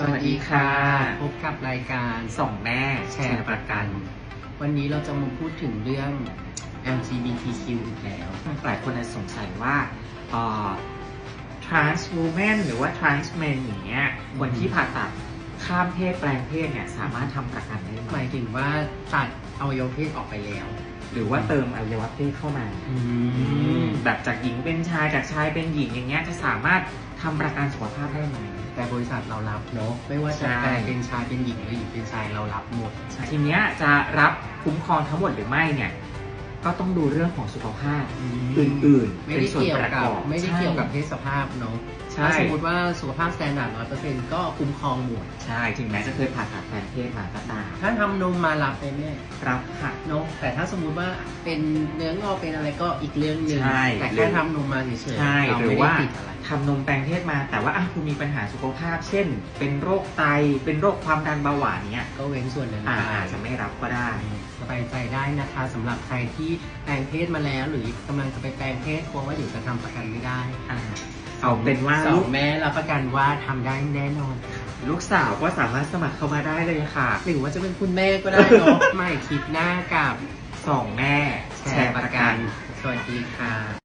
สวัสดีค่ะ พบกับรายการสองแม่แชร์ประกัน วันนี้เราจะมาพูดถึงเรื่อง LGBTQ อีกแล้วหลายคนอาจสงสัยว่าเอ่อ trans woman หรือว่า trans men อย่างเงี้ยคนที่ผ่าตัดข้ามเพศแปลงเพศเนี่ยสามารถทำประกันได้ไหหมมายถึงว่าตัดอวัยวะเพศออกไปแล้ว หรือว่าเติมอวัยวะเพศเข้ามา แบบจากหญิงเป็นชายจากชายเป็นหญิงอย่างเงี้ยจะสามารถทำประกันสุขภาพได้ไหม แต่บริษัทเรารับเนาะไม่ว่าจะใช่ แปลงเป็นชายเป็นหญิงหรือหญิงเป็นชายเรารับหมด ทีเนี้ยจะรับคุ้มครองทั้งหมดหรือไม่เนี่ย ก็ต้องดูเรื่องของสุขภาพอื่นๆไม่เป็ได้นส่วนเกี่ยวประกักบอบไม่ได้เกี่ยวกับเพศสภาพเนาะใช่ถ้าสมมติว่าสุขภาพสแตนดาร์ดร้อยเปอร์เซ็นต์ก็คุ้มครองหมด ใช่ถึงแม้จะเคยผ่าตัดแปลงเพศมาก็ตามถ้าทำนมมารับไปแม่รับค่ะ เนาะแต่ถ้าสมมุติว่าเป็นเนื้องอกเป็นอะไรก็อีกเรื่องหนึ่งใช่ แต่แค่ทำนมมาเฉยๆใช่เราหรืไม่อได้ว่าติดอะไร ทำนมแปลงเพศมา แต่ว่าอะคุณมีปัญหาสุขภาพ เช่น เป็นโรคไตเป็นโรคความดันเบาหวานเนี้ยก็เว้นส่วนนั้นอ่าไปอาจจะไม่รับก็ได้ สบายใจได้นะคะสำหรับใครที่แปลงเพศมาแล้ว หรือกำลังจะไปแปลงเพศกลัวว่าเดี๋ยวจะทำประกันไม่ได้อ่าเอาเป็นว่าสอลูงกแม่รับประกันว่าทำได้แน่นอนค่ะลูกสาวก็สามารถสมัครเข้ามาได้เลยค่ะ หรือว่าจะเป็นคุณแม่ก็ได้เนาะไม่คลิปหน้ากับสองแม่แชร์ประกันสวัสดีค่ะ